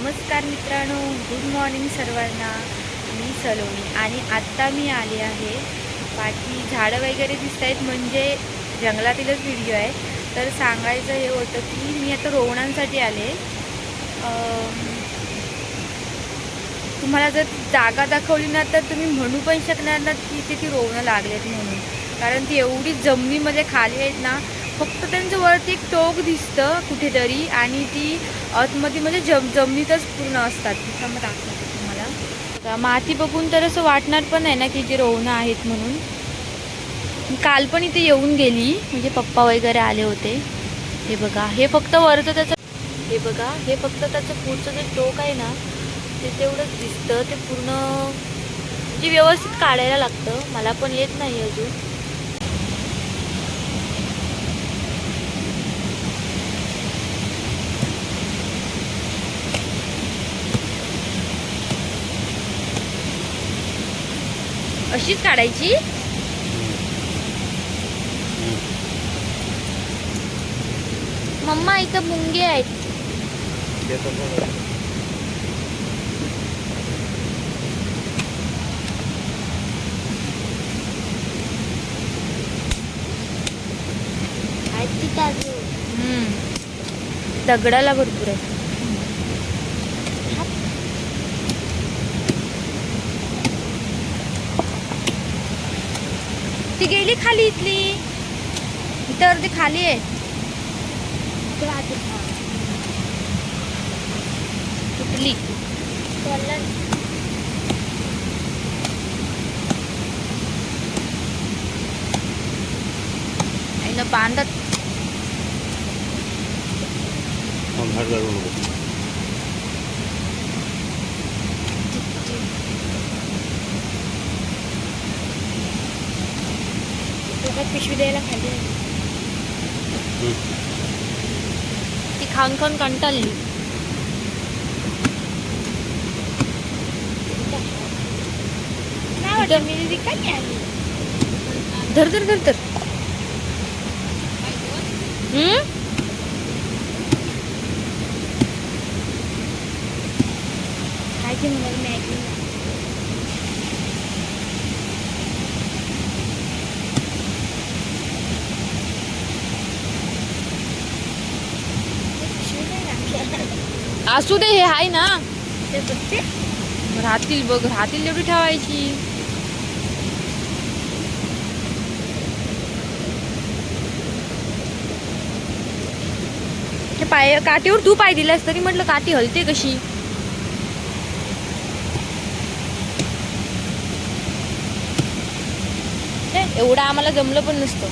नमस्कार मित्रांनो good morning सर्वांना. मी सलोनी आणि आत्ता मी आले आहे. बाकी झाडं वगैरे दिसत आहेत म्हणजे जंगलातीलच व्हिडिओ आहे. तर सांगायचं हे होतं की मी आता रोवणांसाठी आले. तुम्हाला जर जागा दाखवली ना तर तुम्ही म्हणू पण शकणार ना की तिथे ती रोवणं लागलेत म्हणून. कारण ती एवढी जमिनीमध्ये खाली आहेत ना फक्त त्यांचं वरती एक टोक दिसतं कुठेतरी आणि ती आतमध्ये म्हणजे जम जमिनीतच पूर्ण असतात. तिथं मग दाखवते तुम्हाला. माती बघून तर असं वाटणार पण नाही ना की जे रोवणं आहेत म्हणून. काल पण इथे येऊन गेली. म्हणजे पप्पा वगैरे आले होते. हे बघा. हे फक्त वरचं त्याचं हे बघा. हे फक्त त्याचं पुढचं जे टोक आहे ना ते तेवढंच दिसतं. ते पूर्ण म्हणजे व्यवस्थित काढायला लागतं. मला पण येत नाही अजून. अशीच काढायची. मम्मा इथं मुंगे आहेत. हम्म. दगडाला भरपूर आहे ती गेली खाली इथली. इथं अर्धी खाली आहे. तुटली आईनं बांधत पिशवी द्यायला खाली. ती खाऊन खाऊन कंटाळली धर धर धर धर। हम्म? खायची म्हणाल मॅगी असू दे हे आहे ना. राहतील बघ राहतील तेवढी ठेवायची. पाय काठीवर तू पाय दिलास तरी म्हटलं काठी हलते कशी. एवढं आम्हाला जमलं पण नसतं.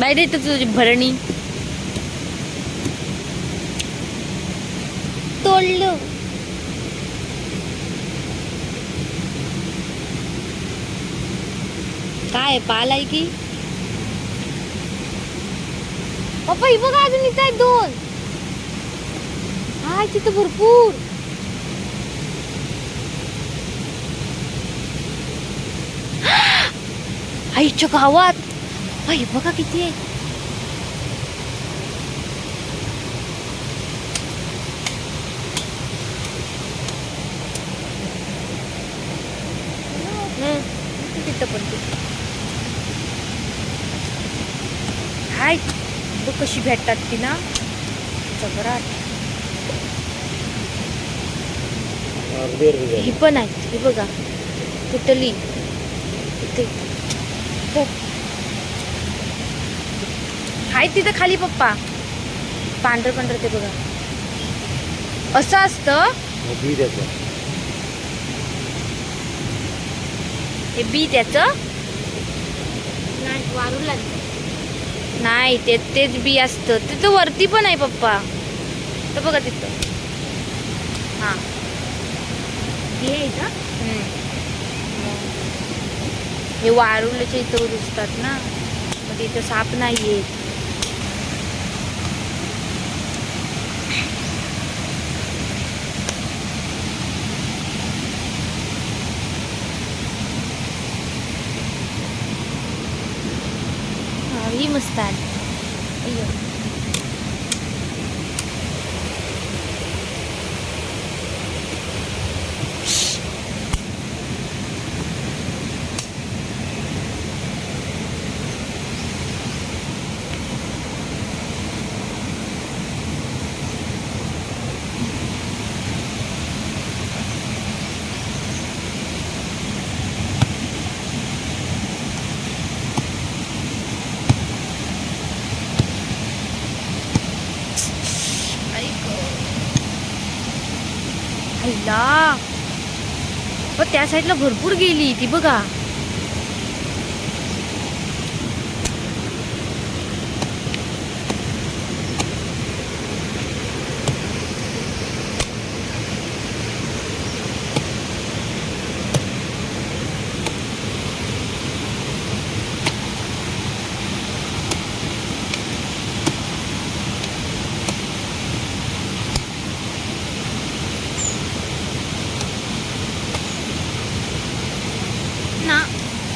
बाहेर येतं तुझी भरणी. तोडलं. काय पाल आहे की? पप्पा ही बघा अजून इथं आहे दोन. हा तिथं भरपूर. आईच्या गावात. आई बघा किती आहे. हाय. बघ कशी भेटतात ती ना. जबराट. ही पण आहे. ही बघा. कुठली? इथे. हो. हाय तिथं खाली पप्पा. पांढरं पांढरं ते बघा. असं असतं. हे बी त्याचं. नाही ते तेच बी असतं. तिथं वरती पण आहे पप्पा. तर बघा तिथं. हा. हम्म. हे वारुळचे इथं दिसतात ना. मग तिथं साप नाही आहेत ही मस्त आहे अय्यो. पण त्या साईडला भरपूर गेली ती बघा ना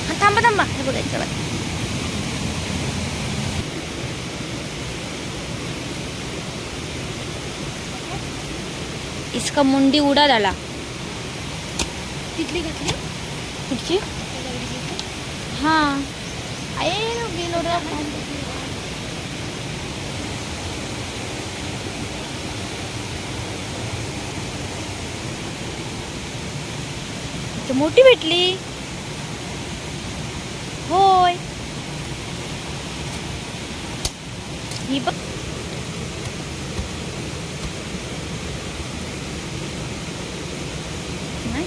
हा, थांबा हे बघा इसका मुंडी उडा झाला तिथली घेतली? कुठची हा। आहे गेलो मोठी भेटली होय ही बघ नाही.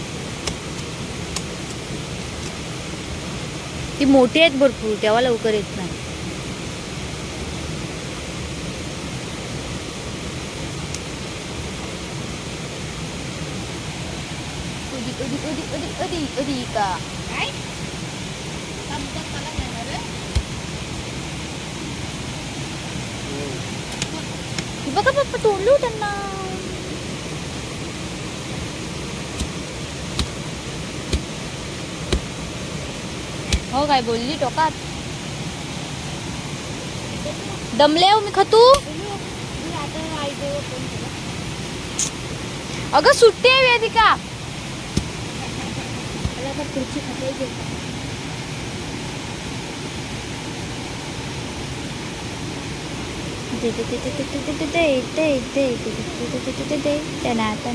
ती मोठी आहेत भरपूर तेव्हा लवकर येत नाही उदी उदी उदी उदी उदी उदी का काय आमच्या मला घेणार आहे हे बघा पप्पा तोडलो त्यांना हो काय बोलली टोकात. दमले हो मी खतू. मी आता अगं सुट्टी आहे वेदिका. मला खुर्ची खाते त्यांना आता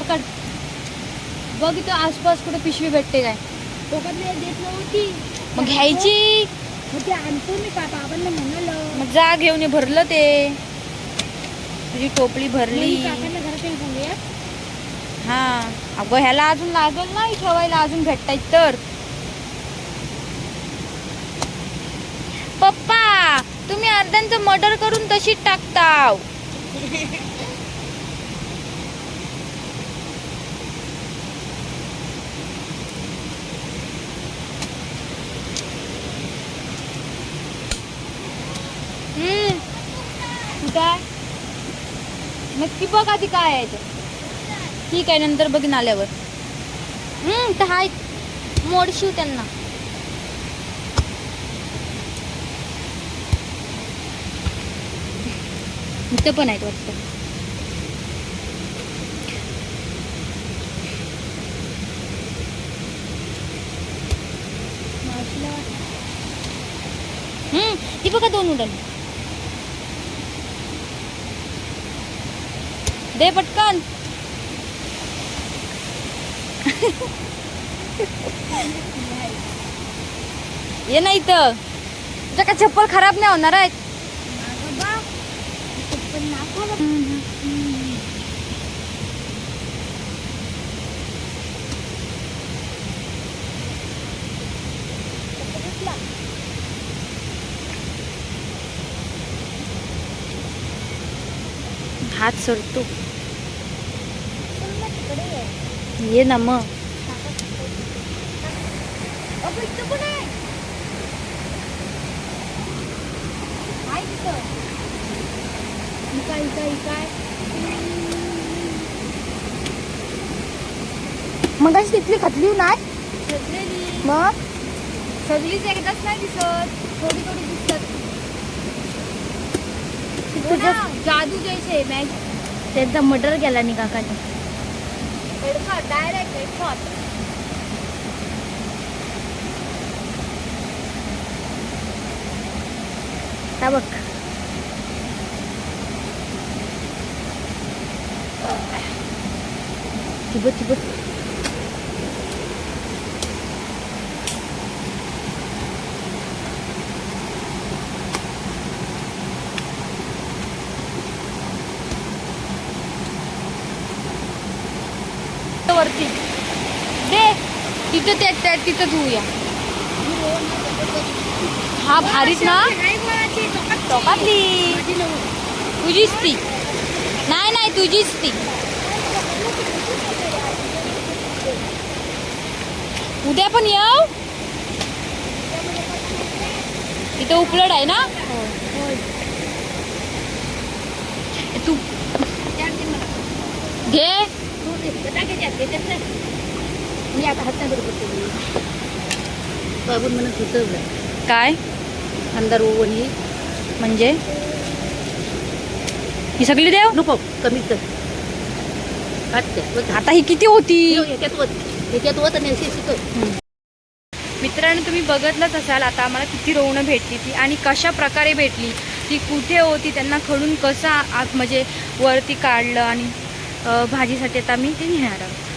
पकड बघ इथं आसपास कुठे पिशवी भेटते काय टोकातले देत नव्हती मग घ्यायची मग ते आणतो मी पा बाबांना म्हणालं मग जा घेऊन ये भरलं ते तुझी टोपली भरली काकांना घरात येऊन सांगूया हा अगं ह्याला अजून लागल नाही ठेवायला अजून भेटतायत तर पप्पा तुम्ही अर्ध्यांचं मर्डर करून तशीच टाकताव. काय? नक्की बघ आधी काय आहे ते. ठीक आहे नंतर बघीन आल्यावर. हम्म तर हाय. मोडशिव त्यांना. इथं पण आहेत वाटतं. हम्म ती बघा दोन उडल दे पटकन. ये नाही इथं. तुझ्या का चप्पल खराब नाही होणार आहेत? हात सोडतो. ये ना मग. मग अशी तिथली खतली हो नाही मग? सगळीच एकदाच नाही दिसत. थोडी थोडी दिसत तुझं जादू जैसे मॅग त्यांचा मर्डर केला नाही काकाने डायरेक्ट हेडशॉट बघ. चिबत चिबत वरती दे तिथं त्या तिथं धुऊया हा भारीच ना? टोकातली तुझीच ती. नाही नाही तुझीच ती. उद्या पण येऊ? तिथं उपलड आहे ना? तू घे. मी आता हात नाही बरोबर बाबून होतं काय? अंधार ओवण. ही म्हणजे? ही सगळी देव? नको कमी कर. आता ही किती होती? मित्रांनो तुम्ही बघतलंच असाल आता आम्हाला किती रोवणं भेटली ती आणि कशा प्रकारे भेटली ती कुठे होती त्यांना खडून कसं म्हणजे वरती काढलं आणि भाजीसाठी आता आम्ही ते नेणार आहोत.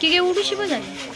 की काय उडूशी पण झाली